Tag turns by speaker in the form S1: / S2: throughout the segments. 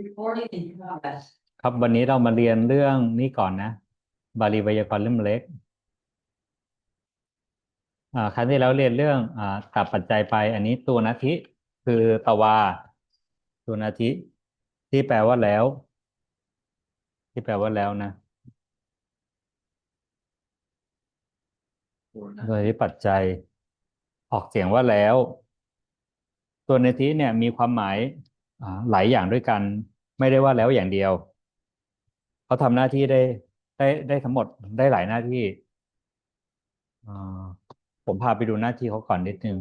S1: Recording in progress.
S2: ครับวันนี้เรามาเรียนเรื่องนี้ก่อนนะ บาลีไวยากรณ์เล่มเล็กอ่าครั้งที่แล้วเรียนเรื่องอ่าตับปัจจัยไป อันนี้ตัวนาทิคือตวา ตัวนาทิที่แปลว่าแล้ว ที่แปลว่าแล้วนะโดยที่ปัจจัย ออกเสียงว่าแล้ว ตัวนาทิเนี่ยมีความหมายอ่า หลายอย่างด้วยกัน ไม่ได้ว่าแล้วอย่างเดียวเขาทำหน้าที่ได้ได้ได้ทั้งหมดได้หลายหน้าที่ผมพาไปดูหน้าที่เขาก่อนนิดนึง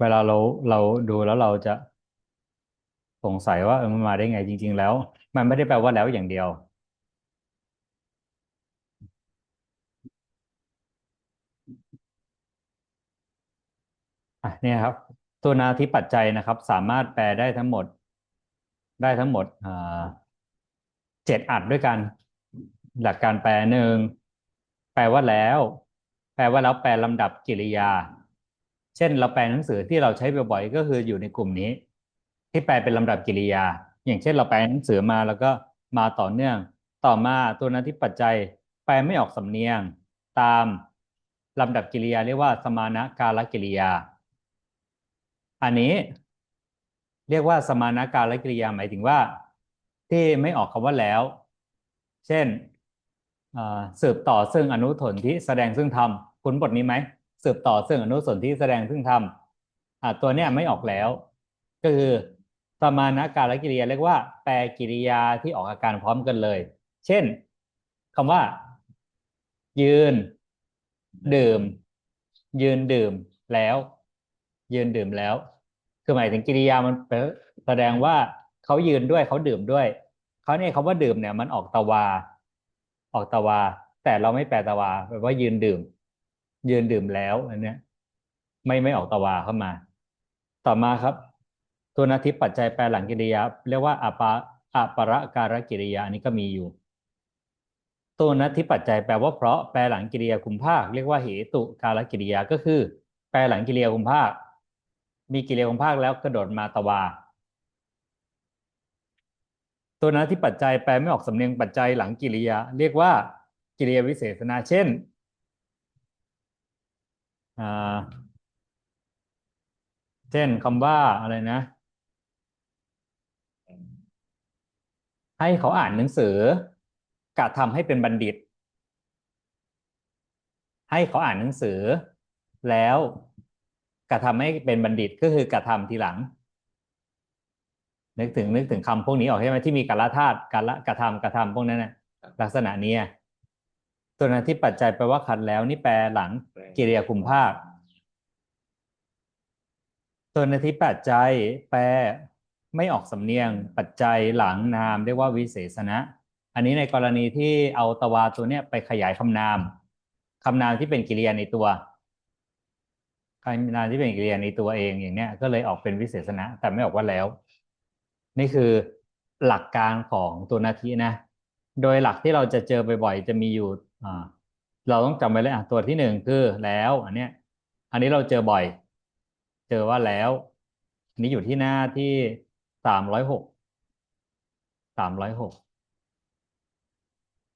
S2: เวลาเราเราดูแล้วเราจะสงสัยว่าเออมันมาได้ไงจริง ๆ แล้ว มันไม่ได้แปลว่าแล้วอย่างเดียว อะเนี่ยครับ ตัวนาทิปัจจัยนะครับ สามารถแปลได้ทั้งหมด ได้ทั้งหมดเจ็ดอัดด้วยกัน หลักการแปลหนึ่งแปลว่าแล้ว แปลว่าแล้วแปลลำดับกิริยา เช่นเราแปลหนังสือที่เราใช้บ่อยๆก็คืออยู่ในกลุ่มนี้ ที่แปลเป็นลำดับกิริยา อย่างเช่นเราแปลหนังสือมาแล้วก็มาต่อเนื่อง ต่อมาตัวนั้นที่ปัจจัย แปลไม่ออกสำเนียง ตามลำดับกิริยาเรียกว่าสมานะกาลกิริยา อันนี้ เรียกว่าสมานาการกิริยาหมายถึงว่า ที่ไม่ออกคำว่าแล้ว เช่นสืบต่อซึ่งอนุสนที่แสดงซึ่งธรรมคุ้นบทนี้ไหมสืบต่อซึ่งอนุสนที่แสดงซึ่งธรรมตัวเนี้ยไม่ออกแล้ว ก็คือสมานาการกิริยาเรียกว่า แปลกิริยาที่ออกอาการพร้อมกันเลย เช่นคำว่า ยืน ดื่ม ยืนดื่มแล้ว ยืนดื่มแล้ว คือหมายถึงกิริยามันแสดงว่าเขายืนด้วยเขาดื่มด้วยเขาเนี่ยคำว่าดื่มเนี่ย มันออกตะวา ออกตะวา แต่เราไม่แปลตะวาแปลว่ายืนดื่ม ยืนดื่มแล้วอันเนี้ย ไม่ไม่ออกตะวาเข้ามา ต่อมาครับ ตัวนาทิปัจจัยแปลหลังกิริยา เรียกว่าอปาอปรการกิริยาอันนี้ก็มีอยู่ ตัวนัตทิปัจจัยแปลว่าเพราะแปลหลังกิริยาคุมภาค เรียกว่าเหตุการกิริยาก็คือ แปลหลังกิริยาคุมภาค มีกิริยาคุมภาคแล้วกระโดดมาตะวา ตัวนั้นที่ปัจจัยแปลไม่ออกสำเนียงปัจจัยหลังกิริยา เรียกว่ากิริยาวิเศษณาเช่นเช่นคำว่าอะไรนะ ให้เขาอ่านหนังสือกระทำให้เป็นบัณฑิต ให้เขาอ่านหนังสือแล้ว กระทำให้เป็นบัณฑิตก็คือกระทำทีหลัง นึกถึงนึกถึงคำพวกนี้ออกใช่ไหมที่มีกาลธาตุกาละกระทำกระทำพวกนั้นนะลักษณะนี้ตัวนั้นที่ปัจจัยแปลว่าขัดแล้ว นี่แปลหลังกิริยาคุมภาคตัวนาทีปัจจัยแปลไม่ออกสำเนียงปัจจัยหลังนามเรียกว่าวิเศษณะ อันนี้ในกรณีที่เอาตวาตัวเนี้ยไปขยายคำนามคำนามที่เป็นกิริยาในตัวคำ นาที่เป็นกิริยาในตัวเองอย่างเนี้ยก็เลยออกเป็นวิเศษณะ แต่ไม่ออกว่าแล้ว นี่คือหลักการของตัวนาทีนะ โดยหลักที่เราจะเจอบ่อยๆจะมีอยู่อ่าเราต้องจำไว้เลยอะตัวที่หนึ่งคือแล้ว อันเนี้ย อันนี้เราเจอบ่อย เจอว่าแล้วอันนี้อยู่ที่หน้าที่สามร้อยหกสามร้อยหก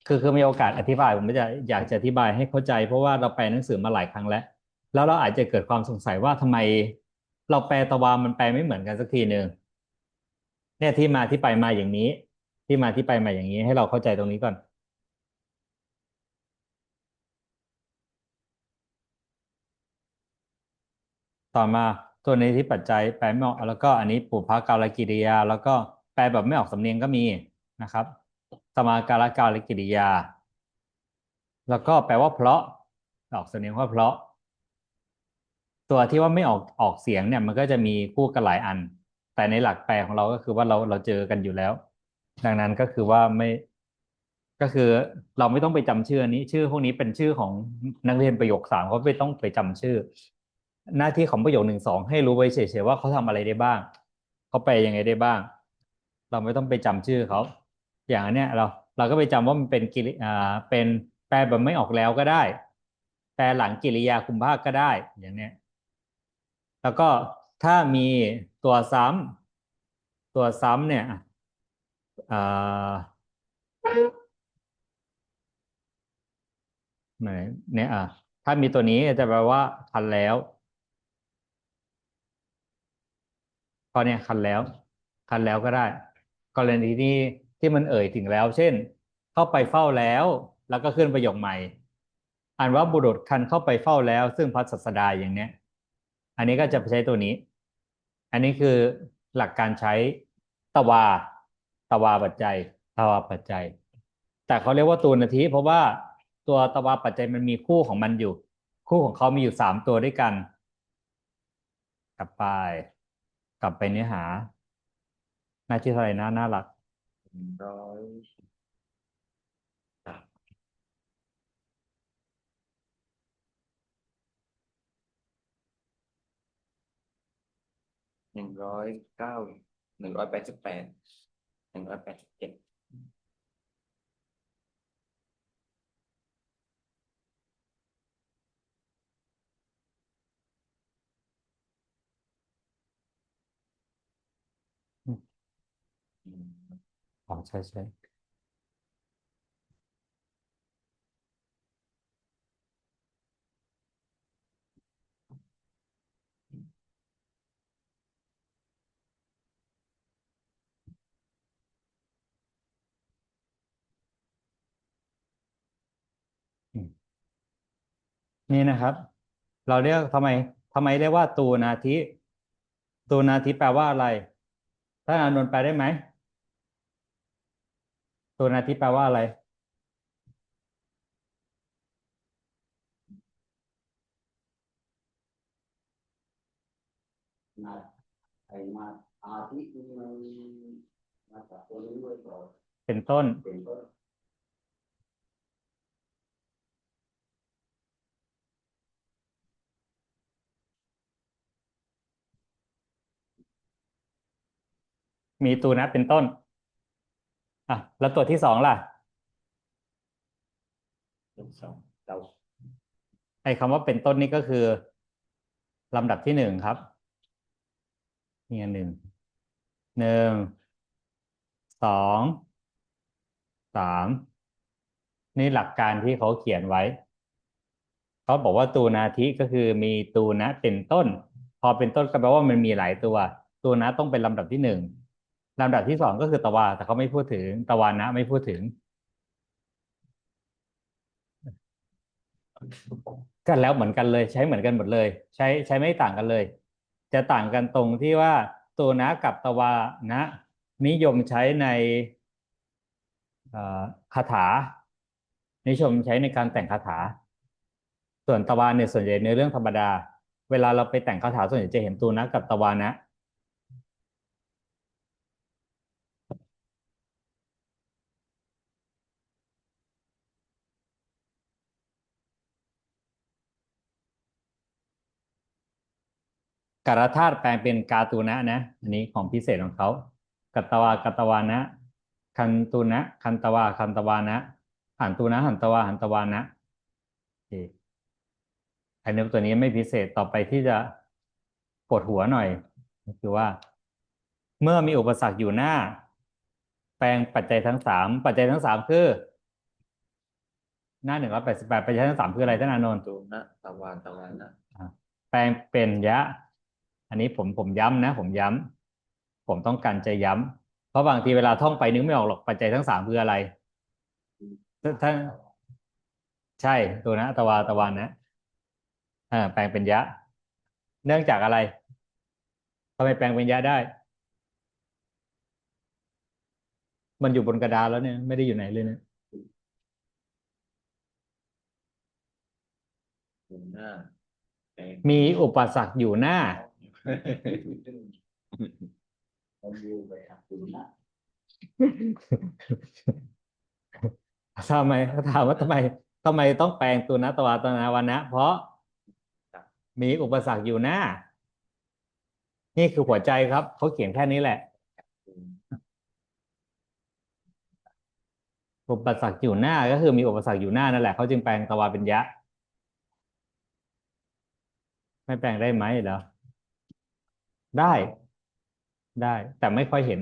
S2: คือคือมีโอกาสอธิบายผมจะอยากจะอธิบายให้เข้าใจ เพราะว่าเราแปหนังสือมาหลายครั้งแล้ว แล้วเราอาจจะเกิดความสงสัยว่าทำไมเราแปลตะวามันแปลไม่เหมือนกันสักทีหนึ่งเนี่ยที่มาที่ไปมาอย่างนี้ ที่มาที่ไปมาอย่างนี้ ให้เราเข้าใจตรงนี้ก่อนต่อมาตัวนี้ที่ปัจจัยแปลไม่ออกแล้วก็อันนี้ปุพพากาลกิริยา แล้วก็แปลแบบไม่ออกสำเนียงก็มีนะครับ สมาการกาลกิริยา แล้วก็แปลว่าเพราะออกสำเนียงว่าเพราะ ตัวที่ว่าไม่ออกออกเสียงเนี่ย มันก็จะมีคู่กันหลายอัน แต่ในหลักแปลของเราก็คือว่าเราเราเจอกันอยู่แล้ว ดังนั้นก็คือว่าไม่ก็คือเราไม่ต้องไปจำชื่อนี้ ชื่อพวกนี้เป็นชื่อของนักเรียนประโยคสามเขาไม่ต้องไปจำชื่อ หน้าที่ของประโยคหนึ่งสองให้รู้ไว้เฉยๆว่าเขาทำอะไรได้บ้างเขาแปลยังไงได้บ้าง เราไม่ต้องไปจำชื่อเขาอย่างเนี้ยเราเราก็ไปจำว่ามันเป็นกิริอ่าเป็นแปลแบบไม่ออกแล้วก็ได้ แปลหลังกิริยาคุมภาคก็ได้อย่างเนี้ย แล้วก็ถ้ามีตัวซ้ำตัวซ้ำเนี่ยไหนเนี่ยอะถ้ามีตัวนี้จะแปลว่าคันแล้วพอเนี่ยคันแล้ว คันแล้วก็ได้ กรณีที่ที่มันเอ่ยถึงแล้ว เช่น เข้าไปเฝ้าแล้ว แล้วก็ขึ้นประโยคใหม่ อ่านว่าบุรุษคันเข้าไปเฝ้าแล้ว ซึ่งพระศัสดาอย่างเนี้ย อันนี้ก็จะใช้ตัวนี้ อันนี้คือหลักการใช้ตวา ตวาปัจจัย ตวาปัจจัย แต่เขาเรียกว่าตัวนาทีเพราะว่าตัวตวาปัจจัยมันมีคู่ของมันอยู่ คู่ของเขามีอยู่สามตัวด้วยกัน กลับไป กลับไปเนื้อหา หน้าที่เท่าไหร่นะน่ารัก
S1: ร้อย หนึ่งร้อยเก้าหนึ่งร้อยแปดสิบแปดหนึ่งร้อยแปดสิบเจ็ด
S2: อ๋อใช่ใช่ อืม นี่นะครับ เราเรียกทำไมทำไมเรียกว่าตูนาทิตูนาทิแปลว่าอะไรท่านอานนท์แปลได้ไหมตูนาทิแปลว่าอะไร
S3: มาไอ้มาอาทิตย์นี้มันมาจากตัวนี้ด้วยก่อน
S2: เป็นต้น
S3: เป็นต้น
S2: มีตูนะเป็นต้นอะแล้วตัวที่สองล่ะ
S1: หนึ่งสองเรา
S2: ไอ้คำว่าเป็นต้นนี่ก็คือลำดับที่หนึ่งครับนี่อันหนึ่งหนึ่งสองสามนี่หลักการที่เขาเขียนไว้ เขาบอกว่าตูนาทิก็คือมีตูนะเป็นต้น พอเป็นต้นก็แปลว่ามันมีหลายตัวตูนะต้องเป็นลำดับที่หนึ่ง ลำดับที่สองก็คือตะวา แต่เขาไม่พูดถึงตะวานะไม่พูดถึง กันแล้วเหมือนกันเลยใช้เหมือนกันหมดเลย ใช้ใช้ไม่ต่างกันเลย จะต่างกันตรงที่ว่าตัวนะกับตะวานะ นิยมใช้ในคาถา นิยมใช้ในการแต่งคาถา ส่วนตะวาเนี่ยส่วนใหญ่ในเรื่องธรรมดา เวลาเราไปแต่งคาถาส่วนใหญ่จะเห็นตัวนะกับตะวานะ การธาตุแปลงเป็นกาตูนะนะ อันนี้ของพิเศษของเขากัตตวากัตตวานะ คันตูนะ คันตวาคันตวานะหันตูนะหันตวาหันตวานะโอเคอันนี้ตัวนี้ไม่พิเศษต่อไปที่จะปวดหัวหน่อยก็คือว่า เมื่อมีอุปสรรคอยู่หน้า แปลงปัจจัยทั้งสามปัจจัยทั้งสามคือ หน้าหนึ่งร้อยแปดสิบแปดปัจจัยทั้งสามคืออะไรท่านอานนท์
S1: ตูนะตะวันตะวันนะ
S2: แปลงเป็นยะ อันนี้ผมผมย้ำนะ ผมย้ำผมต้องการจะย้ำเพราะบางทีเวลาท่องไปนึกไม่ออกหรอกปัจจัยทั้งสามคืออะไรถ้าถ้าใช่ตัวนะตะวาตะวันนะอ่าแปลงเป็นยะ เนื่องจากอะไรทำไมแปลงเป็นยะได้ มันอยู่บนกระดานแล้วเนี่ยไม่ได้อยู่ไหนเลยเนี่ย
S1: ตูหน้าแปลง
S2: มีอุปสรรคอยู่หน้า
S3: ต้องอยู่ไปอับดุละ
S2: ทำไมถามว่าทำไมทำไมต้องแปลงตัวนะตวาตนาวันนะเพราะมีอุปสรรคอยู่หน้า นี่คือหัวใจครับเขาเขียนแค่นี้แหละ อุปสรรคอยู่หน้าก็คือมีอุปสรรคอยู่หน้านั่นแหละเขาจึงแปลงตวาเป็นยะ ไม่แปลงได้ไหมเหรอ ได้ได้ แต่ไม่ค่อยเห็น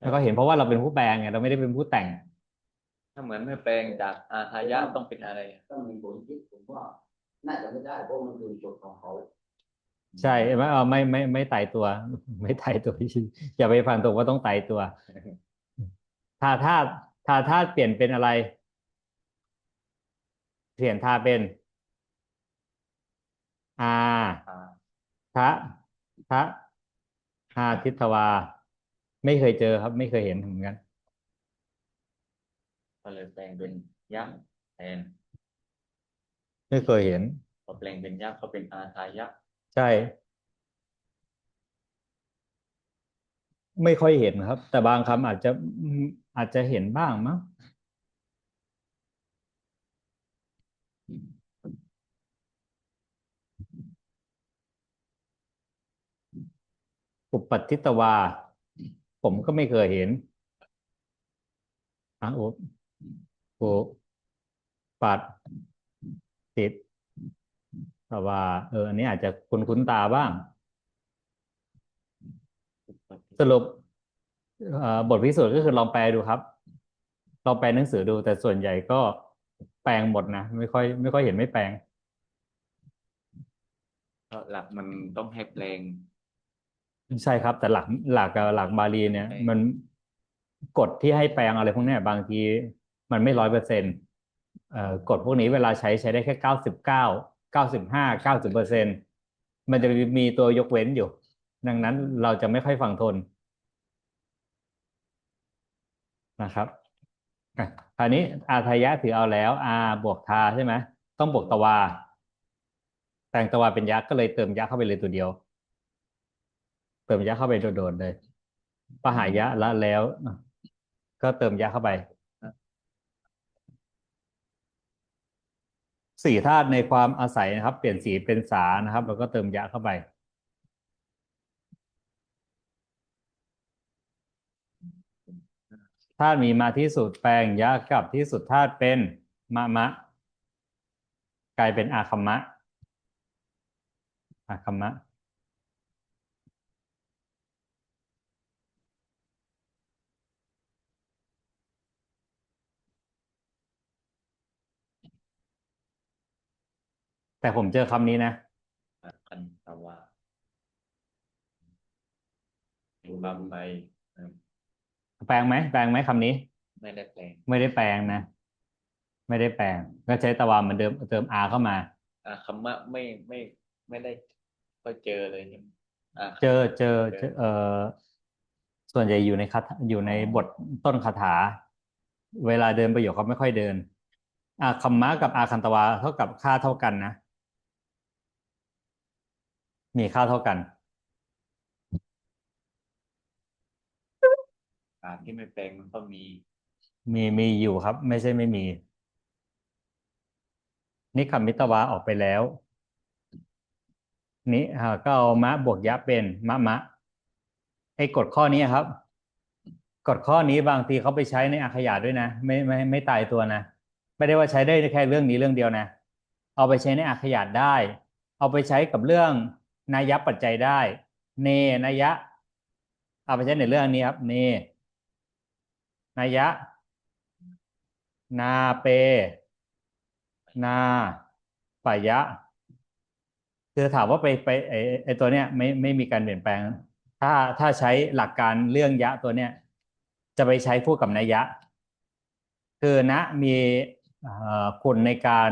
S2: แล้วก็เห็นเพราะว่าเราเป็นผู้แปลไงเราไม่ได้เป็นผู้แต่ง
S1: ถ้าเหมือนไม่แปลงจากอาทายะต้องเป็นอะไรอะ
S3: ถ้ามีผลคิดผมว่าน่าจะไม่ได้เพราะมันคือกฎของเขา
S2: ใช่ไม่เออไม่ไม่ไม่ตายตัว ไม่ตายตัวอย่าไปฟังตรงว่าต้องตายตัว ถ้าถ้าถ้าถ้าเปลี่ยนเป็นอะไร เปลี่ยนท่าเป็นอา
S1: อ่า
S2: พระพระอาทิตวา ไม่เคยเจอครับ ไม่เคยเห็นเหมือนกัน
S1: ก็เลยแปลงเป็นยักษ์แทน
S2: ไม่เคยเห็น
S1: พอแปลงเป็นยักษ์เขาเป็นอาทายะ
S2: ใช่ ไม่ค่อยเห็นครับ แต่บางคำอาจจะอืมอาจจะเห็นบ้างมั้ง อุปัติตวา ผมก็ไม่เคยเห็นอะอุอุปัตติตวา เออ อันนี้อาจจะคุ้นคุ้นตาบ้าง สรุปบทพิสูจน์ก็คือลองแปลดูครับ ลองแปลหนังสือดู แต่ส่วนใหญ่ก็แปลงหมดนะ ไม่ค่อย ไม่ค่อยเห็นไม่แปลง
S1: เพราะหลักมันต้องให้แปลง
S2: ใช่ครับ แต่หลักหลักกับหลักบาลีเนี่ย
S1: ใช่
S2: มันกฎที่ให้แปลงอะไรพวกเนี้ยบางทีมันไม่ร้อยเปอร์เซ็นต์เอ่อกฎพวกนี้เวลาใช้ใช้ได้แค่เก้าสิบเก้าเก้าสิบห้าเก้าสิบเปอร์เซ็นต์มันจะมีตัวยกเว้นอยู่ ดังนั้นเราจะไม่ค่อยฟังทนนะครับอะคราวนี้อาทายะถือเอาแล้วอาบวกทาใช่ไหมต้องบวกตวา แต่งตวาเป็นยักษ์ก็เลยเติมยักษ์เข้าไปเลยตัวเดียว เติมยักษ์เข้าไปโดดๆเลยปหายะละแล้วอะก็เติมยักษ์เข้าไปสี่ธาตุในความอาศัยนะครับ เปลี่ยนสีเป็นสานะครับ แล้วก็เติมยะเข้าไป ธาตุมีมาที่สุดแปลงยะกับที่สุดธาตุเป็นมะมะ กลายเป็นอาคัมมะอาคัมมะ แต่ผมเจอคำนี้นะ
S1: คันตวาเป็นบำไปเออ
S2: แปลงไหมแปลงไหมคำนี้
S1: ไม่ได้แปลง
S2: ไม่ได้แปลงนะ ไม่ได้แปลง ก็ใช้ตะวันเหมือนเดิมเติมอาเข้ามา
S1: อาคัมมะไม่ไม่ไม่ได้ก็เจอเลยใช่ไหมอาคัมมะ
S2: เจอเจอเจอเออส่วนใหญ่อยู่ในคาถาอยู่ในบทต้นคาถา เวลาเดินประโยคเขาไม่ค่อยเดินอาคัมมะกับอาคันตวาเท่ากับค่าเท่ากันนะ มีค่าเท่ากัน
S1: การที่ไม่แปลงมันก็มี
S2: มีมีอยู่ครับ ไม่ใช่ไม่มีนี่คำมิตวาออกไปแล้ว นี่อ่าก็เอามะบวกยะเป็นมะมะไอ้กฎข้อนี้ครับ กฎข้อนี้บางทีเขาไปใช้ในอาขยาด้วยนะ ไม่ไม่ไม่ตายตัวนะ ไม่ได้ว่าใช้ได้แค่เรื่องนี้เรื่องเดียวนะ เอาไปใช้ในอาขยาได้ เอาไปใช้กับเรื่อง นัยยะปัจจัยได้ เนนัยยะเอาไปใช้ในเรื่องนี้ครับเนนัยยะ นาเป นาปายะคือถามว่าไปไปไอไอตัวเนี้ยไม่ไม่มีการเปลี่ยนแปลง ถ้าถ้าใช้หลักการเรื่องยะตัวเนี้ยจะไปใช้คู่กับนัยยะ คือนะมีคุณในการ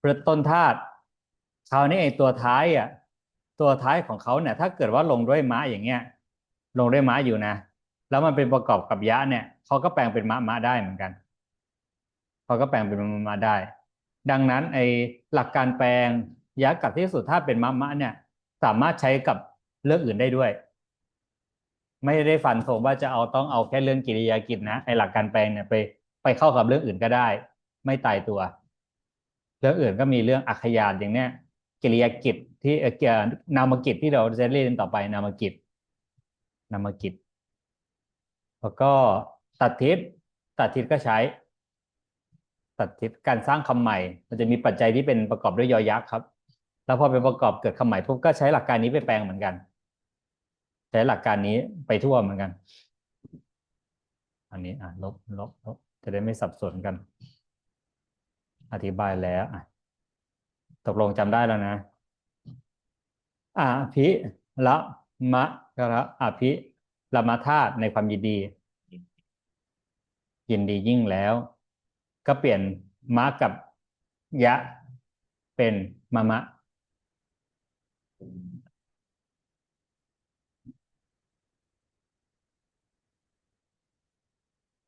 S2: พฤตต้นธาตุคราวนี้ไอตัวท้ายอะ ตัวท้ายของเขาเนี่ย ถ้าเกิดว่าลงด้วยม้าอย่างเงี้ย ลงด้วยม้าอยู่นะ แล้วมันเป็นประกอบกับยะเนี่ยเขาก็แปลงเป็นมะมะได้เหมือนกันเขาก็แปลงเป็นมะมะได้ ดังนั้นไอหลักการแปลงยะกับที่สุดถ้าเป็นมะมะเนี่ย สามารถใช้กับเรื่องอื่นได้ด้วย ไม่ได้ฟันธงว่าจะเอาต้องเอาแค่เรื่องกิริยากิจนะไอหลักการแปลงเนี่ยไปไปเข้ากับเรื่องอื่นก็ได้ ไม่ตายตัว เรื่องอื่นก็มีเรื่องอักขยานอย่างเนี้ย กิริยากิจที่เอ่อเกี่ยวนามกิจที่เราจะเรียนต่อไปนามกิจนามกิจ แล้วก็ตัดทิศตัดทิศก็ใช้ ตัดทิศการสร้างคำใหม่ มันจะมีปัจจัยที่เป็นประกอบด้วยยอยักษ์ครับ แล้วพอเป็นประกอบเกิดคำใหม่ปุ๊บก็ใช้หลักการนี้ไปแปลงเหมือนกัน ใช้หลักการนี้ไปทั่วเหมือนกัน อันนี้อะลบลบลบจะได้ไม่สับสนกัน อธิบายแล้วอะ ตกลงจำได้แล้วนะอภิละมะกระอภิละมาธาตุในความยินดี ยินดียิ่งแล้ว ก็เปลี่ยนมะกับยะเป็นมะมะ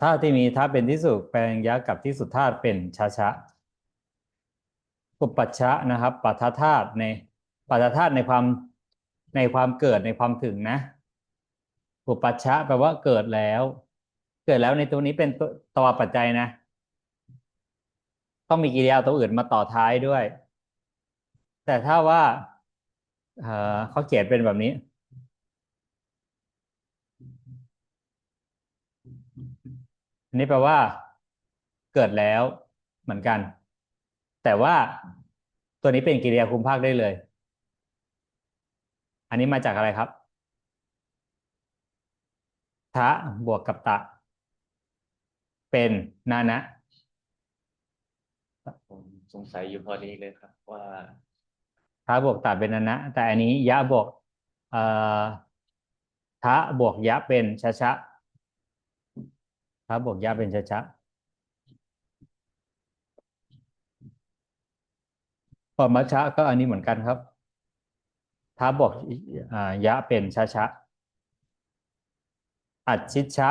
S2: ธาตุที่มีธาตุเป็นที่สุดแปลงยักษ์กับที่สุดธาตุเป็นชาชะ อุปัชชะนะครับปัทธาตุในปัทธาตุในความในความเกิดในความถึงนะอุปัชชะแปลว่าเกิดแล้ว เกิดแล้วในตัวนี้เป็นตัวปัจจัยนะ ต้องมีกิริยาตัวอื่นมาต่อท้ายด้วย แต่ถ้าว่าเเขาเขียนเป็นแบบนี้อันนี้แปลว่า เกิดแล้วเหมือนกัน แต่ว่าตัวนี้เป็นกิริยาคุมภาคได้เลย อันนี้มาจากอะไรครับทะบวกกับตะ เป็นนานะ
S1: ผมสงสัยอยู่พอดีเลยครับ ว่า
S2: ทะบวกตะเป็นนานะ แต่อันนี้ยะบวกเอ่อทะบวกยะเป็นชะชะทะบวกยะเป็นชะชะ ปมัชะก็อันนี้เหมือนกันครับทะบวกอยะเป็นชะชะ อัดชิดชะ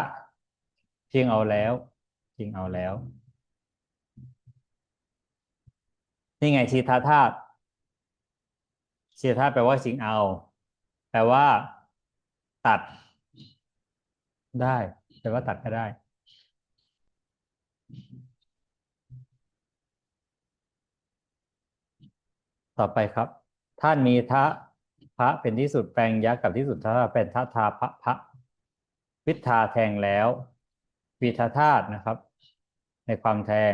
S2: เพียงเอาแล้วเพียงเอาแล้ว นี่ไงชีทาธาตุชีทาธาตุแปลว่าชิงเอา แปลว่า ตัดได้ แปลว่าตัดก็ได้ ต่อไปครับ ท่านมีทะพระเป็นที่สุดแปลงยักษ์กับที่สุดทาเป็นทะทาพระพระวิทาแทงแล้ววีทาธาตุนะครับ ในความแทง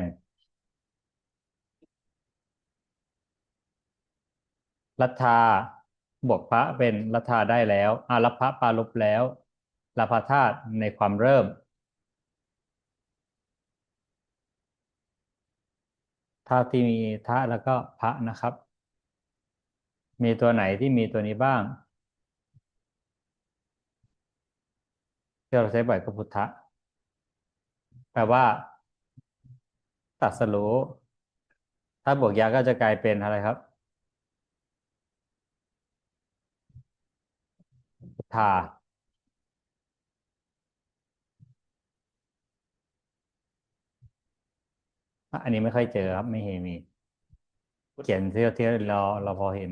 S2: รัฐาบวกพระเป็นรัฐาได้แล้วอารัพพะปาลบแล้วรัพธาตุในความเริ่มธาตุที่มีทะแล้วก็พระนะครับ มีตัวไหนที่มีตัวนี้บ้างที่เราใช้บ่อยก็พุทธะแปลว่าตรัสรู้ถ้าบวกยาก็จะกลายเป็นอะไรครับพุทธาอะอันนี้ไม่ค่อยเจอครับ ไม่เห็นมี เขียนเที่ยวเที่ยวเราเราพอเห็น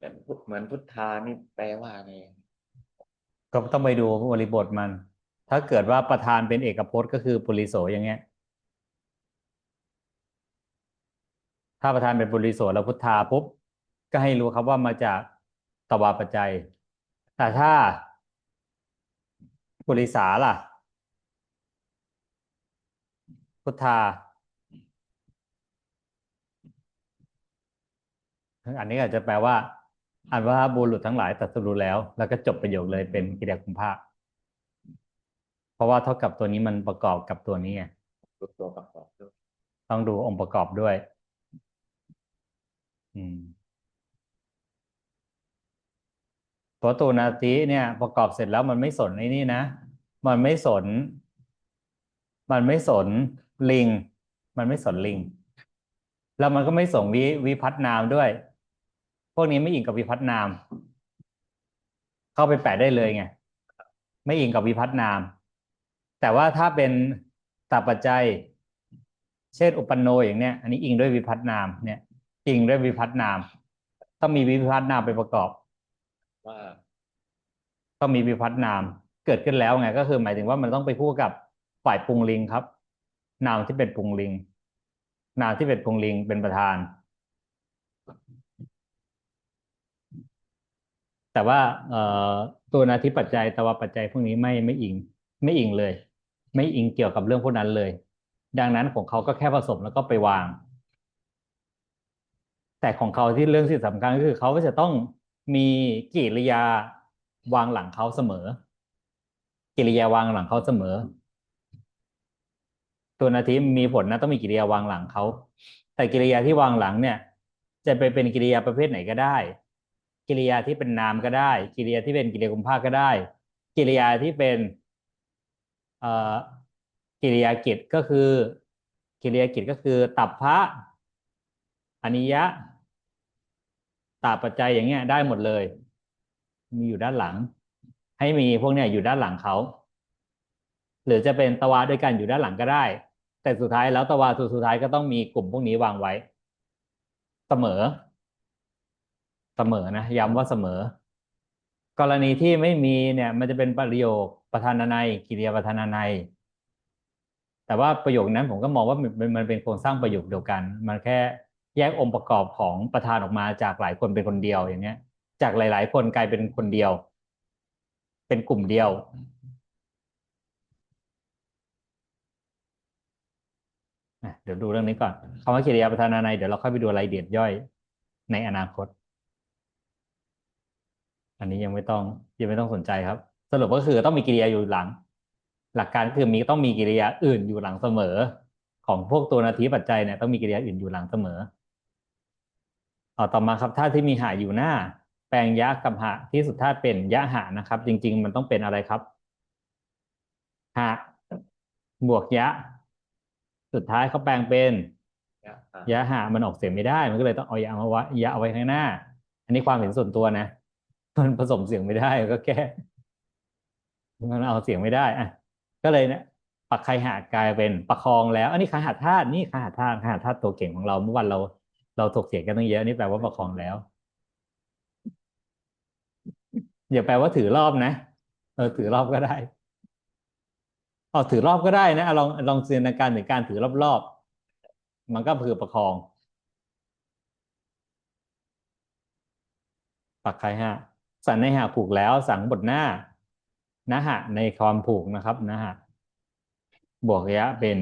S1: แบบเหมือนพุทธานี่แปลว่าอะไร
S2: ก็ต้องไปดูบริบทมัน ถ้าเกิดว่าประธานเป็นเอกพจน์ก็คือปุริโสอย่างเงี้ย ถ้าประธานเป็นปุริโสแล้วพุทธาปุ๊บก็ให้รู้ครับว่ามาจากตวาปัจจัย แต่ถ้าปุริสาล่ะ พุทธา อันนี้อาจจะแปลว่า อันว่าบุรุษทั้งหลายตรัสรู้แล้ว แล้วก็จบประโยคเลยเป็นกิริยาคุมภาคเพราะว่าเท่ากับตัวนี้มันประกอบกับตัวนี้ไง
S1: ตัวตัวประกอบด้วย
S2: ต้องดูองค์ประกอบด้วย อืมเพราะตัวนาติเนี่ยประกอบเสร็จแล้วมันไม่สนไอ้นี่นะ มันไม่สน มันไม่สนลิง มันไม่สนลิง แล้วมันก็ไม่ส่งวิวิพัฒนามด้วย วกนี้ไม่อิงกับวิพัฒนาม เข้าไปแปะได้เลยไงไม่อิงกับวิพัฒนาม แต่ว่าถ้าเป็นตับปัจจัย เช่นอุปนโนอย่างเนี้ย อันนี้อิงด้วยวิพัฒนามเนี่ยอิงด้วยวิพัฒนาม ต้องมีวิพัฒนามไปประกอบ
S1: ว่า
S2: ต้องมีวิพัฒนาม เกิดขึ้นแล้วไง ก็คือหมายถึงว่ามันต้องไปคู่กับฝ่ายปรุงลิงครับ นามที่เป็นปรุงลิง นามที่เป็นปรุงลิงเป็นประธาน แต่ว่าเอ่อตัวนาทิปัจจัยตวปัจจัยพวกนี้ไม่ไม่อิง ไม่อิงเลย ไม่อิงเกี่ยวกับเรื่องพวกนั้นเลย ดังนั้นของเขาก็แค่ผสมแล้วก็ไปวาง แต่ของเขาที่เรื่องที่สำคัญก็คือเขาจะต้องมีกิริยาวางหลังเขาเสมอ กิริยาวางหลังเขาเสมอ ตัวนาทีมีผลนะต้องมีกิริยาวางหลังเขาแต่กิริยาที่วางหลังเนี่ย จะไปเป็นกิริยาประเภทไหนก็ได้ กิริยาที่เป็นนามก็ได้ กิริยาที่เป็นกิริยากุมภาก็ได้ กิริยาที่เป็นกิริยากิจก็คือ กิริยากิจก็คือตับพระอนิยะตาปัจจัยอย่างเงี้ยได้หมดเลย มีอยู่ด้านหลัง ให้มีพวกเนี้ยอยู่ด้านหลังเขาหรือจะเป็นตวาด้วยกันอยู่ด้านหลังก็ได้ แต่สุดท้ายแล้วตวาสุดสุดท้ายก็ต้องมีกลุ่มพวกนี้วางไว้ เสมอ เสมอนะย้ำว่าเสมอ กรณีที่ไม่มีเนี่ยมันจะเป็นประโยคประธานานัยกิริยาประธานานัยแต่ว่าประโยคนั้นผมก็มองว่ามันมันเป็นโครงสร้างประโยคเดียวกัน มันแค่แยกองค์ประกอบของประธานออกมาจากหลายคนเป็นคนเดียวอย่างเงี้ย จากหลาย ๆ คนกลายเป็นคนเดียว เป็นกลุ่มเดียวเดี๋ยวดูเรื่องนี้ก่อนคำว่ากิริยาประธานานัยเดี๋ยวเราค่อยไปดูรายละเอียดย่อยในอนาคต อันนี้ยังไม่ต้องยังไม่ต้องสนใจครับ สรุปก็คือต้องมีกิริยาอยู่หลัง หลักการก็คือมีต้องมีกิริยาอื่นอยู่หลังเสมอ ของพวกตัวนาทีปัจจัยเนี่ยต้องมีกิริยาอื่นอยู่หลังเสมอเอาต่อมาครับท่าที่มีหาอยู่หน้า แปลงยะกับหะที่สุดท่าเป็นยะหะนะครับ จริง ๆ มันต้องเป็นอะไรครับหะบวกยะ สุดท้ายเขาแปลงเป็น
S1: ยะอะ
S2: ยะหะมันออกเสียงไม่ได้ มันก็เลยต้องเอายะมาไว้ยะเอาไว้ข้างหน้า อันนี้ความเห็นส่วนตัวนะ มันผสมเสียงไม่ได้ก็แค่มันเอาเสียงไม่ได้อะก็เลยเนี่ยปักไคหะกลายเป็นประคองแล้ว อันนี้คหาธาตุนี่คหาธาตุคหาธาตุตัวเก่งของเราเมื่อวันเรา เราถกเถียงกันตั้งเยอะนี่แปลว่าประคองแล้วอย่าแปลว่าถือรอบนะเออถือรอบก็ได้เอาถือรอบก็ได้นะลองลองจินตนาการถึงการถือรอบๆมันก็คือประคอง ปักไคหะ สันในหะผูกแล้วสังบทหน้านะหะในความผูกนะครับนะหะบวกยะเป็น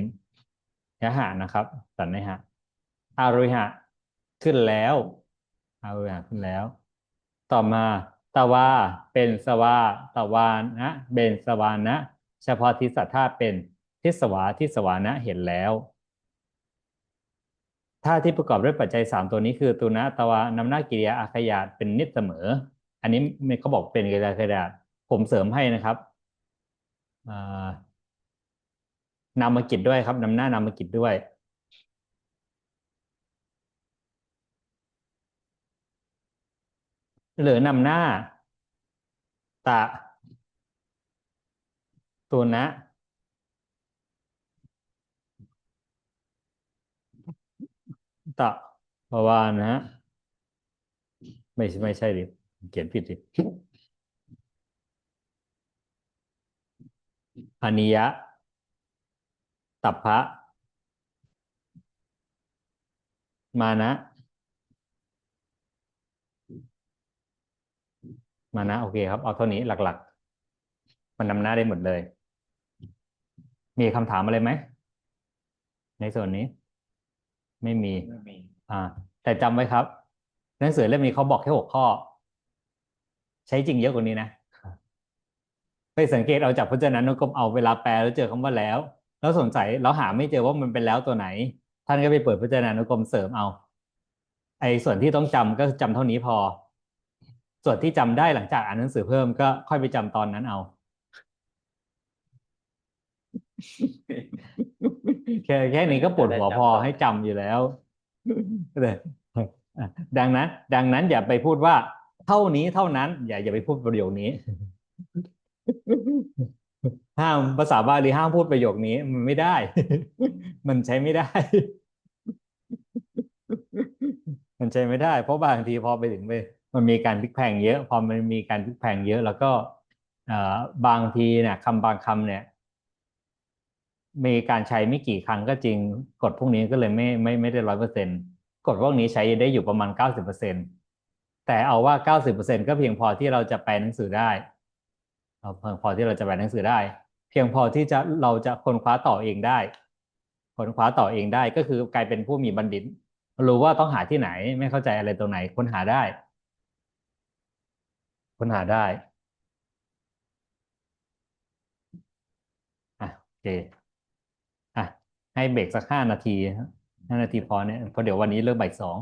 S2: ยะหะนะครับ สันในหะอารุหะขึ้นแล้วอารุหะขึ้นแล้ว ต่อมาตวาเป็นสวาตวานะเป็นสวานะ เฉพาะทิสัทธาเป็นทิสวาทิสวานะเห็นแล้วถ้าที่ประกอบด้วยปัจจัยสามตัวนี้คือตุนะตวานำหน้ากิริยาอาขยาตเป็นนิจเสมอ อันนี้เขาบอกเป็นกริยาอาขยาตผมเสริมให้นะครับอ่านามกิจด้วยครับนำหน้านามกิจด้วยหรือนำหน้า ตะตุนะ ตะปวานนะฮะไม่ใช่ไม่ใช่ดิ เขียนผิดดิอนิยะ ตัพพะ มานะ มานะ โอเคครับ เอาเท่านี้หลัก ๆ มันนำหน้าได้หมดเลย มีคำถามอะไรไหม ในส่วนนี้ ไม่มี
S1: ไม่มี
S2: อ่า แต่จำไว้ครับ หนังสือเล่มนี้เขาบอกแค่หกข้อ ใช้จริงเยอะกว่านี้นะไปสังเกตเอาจากพจนานุกรมเอาเวลาแปลแล้วเจอคำว่าแล้ว แล้วสงสัยแล้วหาไม่เจอว่ามันเป็นแล้วตัวไหน ท่านก็ไปเปิดพจนานุกรมเสริมเอา ไอ้ส่วนที่ต้องจำก็จำเท่านี้พอ ส่วนที่จำได้หลังจากอ่านหนังสือเพิ่มก็ค่อยไปจำตอนนั้นเอา แค่แค่นี้ก็ปวดหัวพอให้จำอยู่แล้วเลยดังนั้น ดังนั้นอย่าไปพูดว่า เท่านี้เท่านั้น อย่าอย่าไปพูดประโยคนี้ ห้ามภาษาบาลีห้ามพูดประโยคนี้ มันไม่ได้ มันใช้ไม่ได้ มันใช้ไม่ได้ เพราะบางทีพอไปถึงไปมันมีการพลิกแพงเยอะ พอมันมีการพลิกแพงเยอะ แล้วก็บางทีเนี่ยคำบางคำเนี่ย มีการใช้ไม่กี่ครั้งก็จริง กฎพวกนี้ก็เลยไม่ไม่ไม่ได้ร้อยเปอร์เซ็นกฎพวกนี้ใช้ได้อยู่ประมาณเก้าสิบเปอร์เซ็น แต่เอาว่าเก้าสิบเปอร์เ90%ก็เพียงพอที่เราจะไปหนังสือได้เพียงพอที่เราจะไปหนังสือได้ เพียงพอที่จะเราจะค้นคว้าต่อเองได้ค้นคว้าต่อเองได้ก็คือกลายเป็นผู้มีบัณฑิต รู้ว่าต้องหาที่ไหน ไม่เข้าใจอะไรตรงไหนค้นหาได้ค้นหาได้อะโอเคอะให้เบรกสักห้านาทีห้านาทีพอเนี่ยเพราะเดี๋ยววันนี้เริ่มบ่ายสอง